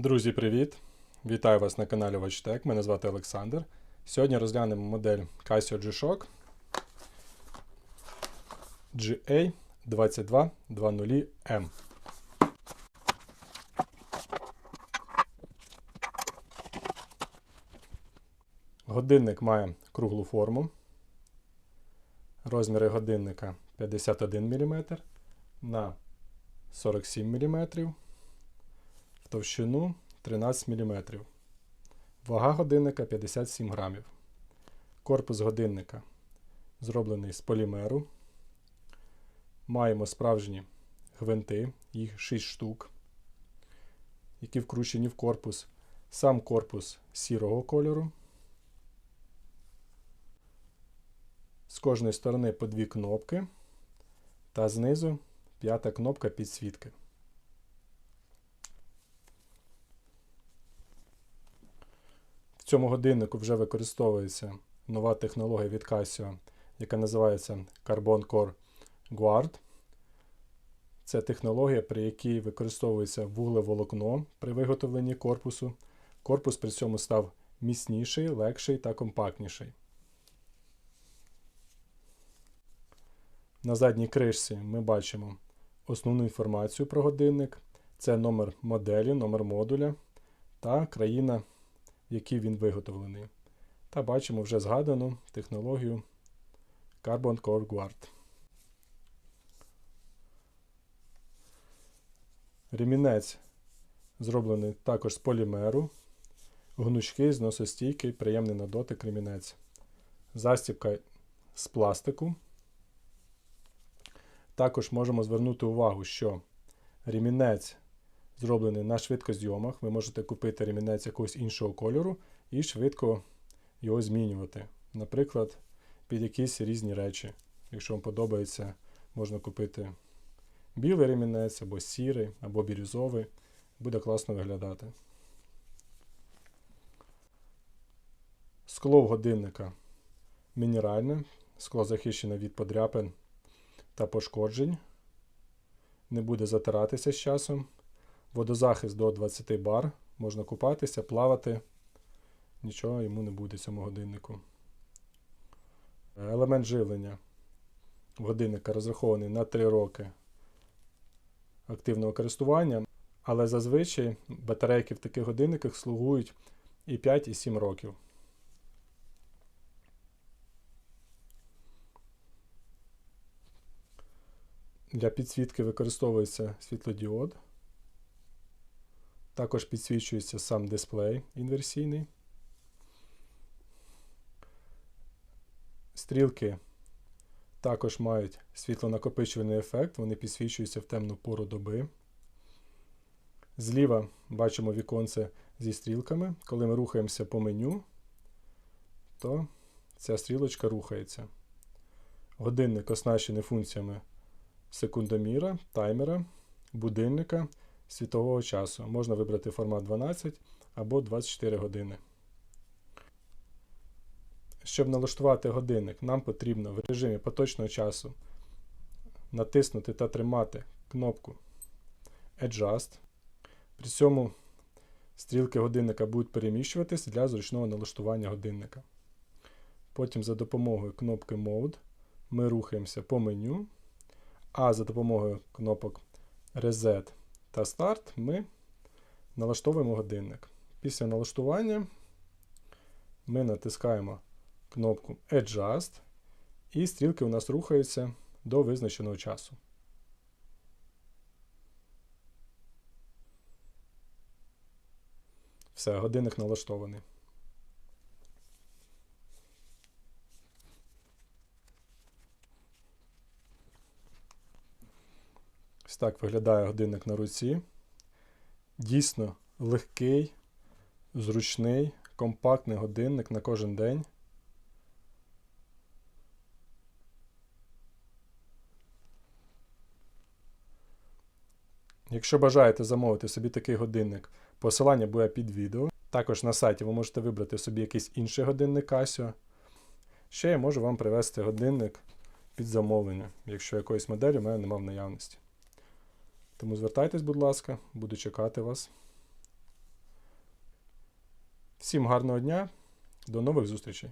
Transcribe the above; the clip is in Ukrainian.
Друзі, привіт! Вітаю вас на каналі WatchTech. Мене звати Олександр. Сьогодні розглянемо модель Casio G-Shock GA2220M. Годинник має круглу форму. Розміри годинника 51 мм на 47 мм товщину 13 мм. Вага годинника 57 грамів. Корпус годинника зроблений з полімеру. Маємо справжні гвинти, їх 6 штук, які вкручені в корпус. Сам корпус сірого кольору. З кожної сторони по дві кнопки. Та знизу п'ята кнопка підсвітки. Цьому годиннику вже використовується нова технологія від Casio, яка називається Carbon Core Guard. Це технологія, при якій використовується вуглеволокно при виготовленні корпусу. Корпус при цьому став міцніший, легший та компактніший. На задній кришці ми бачимо основну інформацію про годинник. Це номер моделі, номер модуля та країна, в якій він виготовлений. Та бачимо вже згадану технологію Carbon Core Guard. Ремінець зроблений також з полімеру, гнучкий, зносостійкий, приємний на дотик ремінець. Застібка з пластику. Також можемо звернути увагу, що ремінець зроблений на швидкозйомах. Ви можете купити ремінець якогось іншого кольору і швидко його змінювати. Наприклад, під якісь різні речі. Якщо вам подобається, можна купити білий ремінець, або сірий, або бірюзовий. Буде класно виглядати. Скло в годинника мінеральне, скло захищене від подряпин та пошкоджень. Не буде затиратися з часом. Водозахист до 20 бар. Можна купатися, плавати. Нічого йому не буде цьому годиннику. Елемент живлення годинника розрахований на 3 роки активного користування, але зазвичай батарейки в таких годинниках слугують і 5, і 7 років. Для підсвітки використовується світлодіод. Також підсвічується сам дисплей інверсійний. Стрілки також мають світлонакопичувальний ефект, вони підсвічуються в темну пору доби. Зліва бачимо віконце зі стрілками. Коли ми рухаємося по меню, то ця стрілочка рухається. Годинник оснащений функціями секундоміра, таймера, будильника, світового часу. Можна вибрати формат 12 або 24 години. Щоб налаштувати годинник, нам потрібно в режимі поточного часу натиснути та тримати кнопку Adjust. При цьому стрілки годинника будуть переміщуватись для зручного налаштування годинника. Потім за допомогою кнопки Mode ми рухаємося по меню, а за допомогою кнопок Reset та старт ми налаштовуємо годинник. Після налаштування ми натискаємо кнопку Adjust, і стрілки у нас рухаються до визначеного часу. Все, годинник налаштований. Ось так виглядає годинник на руці. Дійсно легкий, зручний, компактний годинник на кожен день. Якщо бажаєте замовити собі такий годинник, посилання буде під відео. Також на сайті ви можете вибрати собі якийсь інший годинник Casio. Ще я можу вам привезти годинник під замовлення, якщо якоїсь моделі в мене немає в наявності. Тому звертайтесь, будь ласка, буду чекати вас. Всім гарного дня, до нових зустрічей!